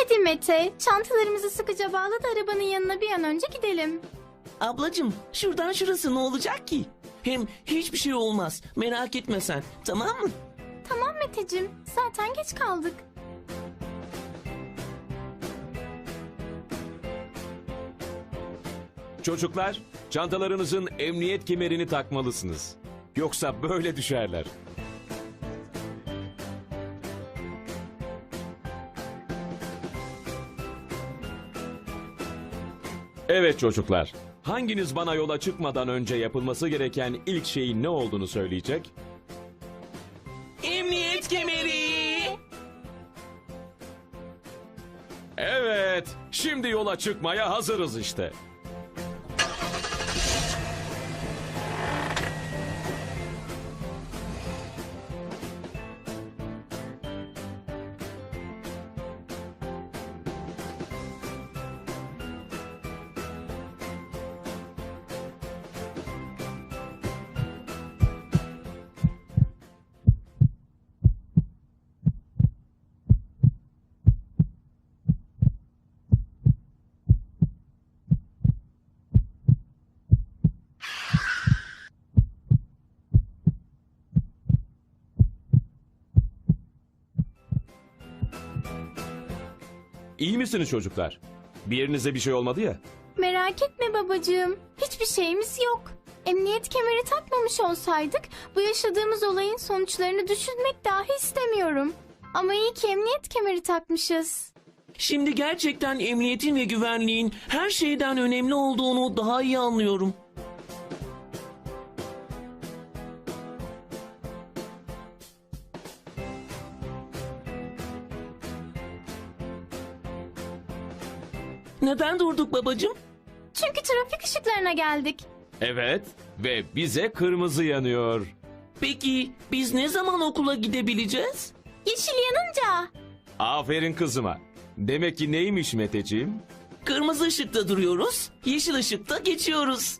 Hadi Mete, çantalarımızı sıkıca bağla da arabanın yanına bir an önce gidelim. Ablacım şuradan şurası ne olacak ki? Hem hiçbir şey olmaz. Merak etme sen. Tamam mı? Tamam Meteciğim, zaten geç kaldık. Çocuklar, çantalarınızın emniyet kemerini takmalısınız. Yoksa böyle düşerler. Evet çocuklar, hanginiz bana yola çıkmadan önce yapılması gereken ilk şeyin ne olduğunu söyleyecek? Emniyet kemeri. Evet, şimdi yola çıkmaya hazırız işte. İyi misiniz çocuklar? Bir yerinize bir şey olmadı ya? Merak etme babacığım, hiçbir şeyimiz yok. Emniyet kemeri takmamış olsaydık bu yaşadığımız olayın sonuçlarını düşünmek dahi istemiyorum. Ama iyi ki emniyet kemeri takmışız. Şimdi gerçekten emniyetin ve güvenliğin her şeyden önemli olduğunu daha iyi anlıyorum. Neden durduk babacığım? Çünkü trafik ışıklarına geldik. Evet ve bize kırmızı yanıyor. Peki biz ne zaman okula gidebileceğiz? Yeşil yanınca. Aferin kızıma. Demek ki neymiş Meteciğim? Kırmızı ışıkta duruyoruz, yeşil ışıkta geçiyoruz.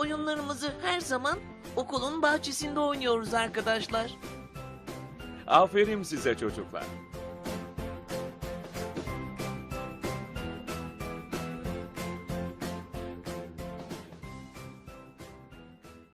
Oyunlarımızı her zaman okulun bahçesinde oynuyoruz arkadaşlar. Aferin size çocuklar.